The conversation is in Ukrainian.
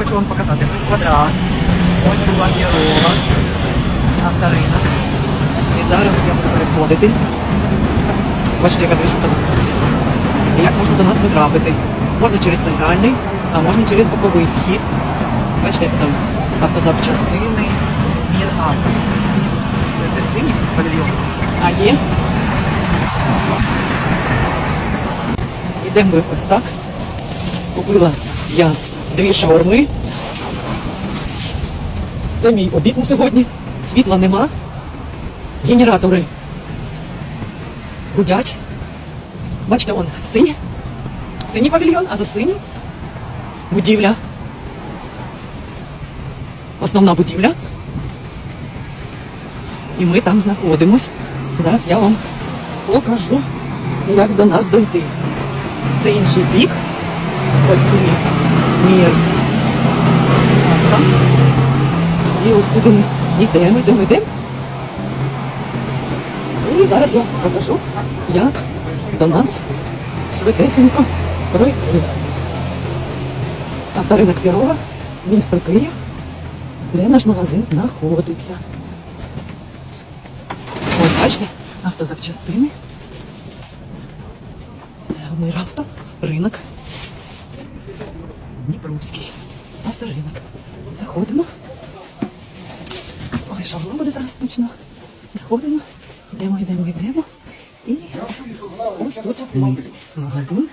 хочу вам показати. Квадрат, ось була Єрова, авторина. І зараз я буду переходити. Бачите, яка вишута. І як можна до нас потрапити? Можна через центральний, а можна через боковий вхід. Бачите, там автозапчастини, мір авто. Це синій павільйон. А є. Ідемо ось так. Купила я дві шаурми. Це мій обід на сьогодні. Світла нема. Генератори гудять. Бачите, он синій. Синій павільйон, а за синім будівля. Основна будівля. І ми там знаходимось. Зараз я вам покажу, як до нас дойти. Це інший бік. Ось синій мір. Там. І ось сюди йдемо, йдемо, йдемо. І зараз я покажу, як до нас швидесенько пройти. Авторинок Пірога, місто Київ, де наш магазин знаходиться. Ось бачите, автозапчастини. Мир авто, ринок. Дніпровський. Авторинок. Заходимо. Ой, воно буде зараз смачно. Заходимо, йдемо, йдемо, йдемо. І ось тут магазин.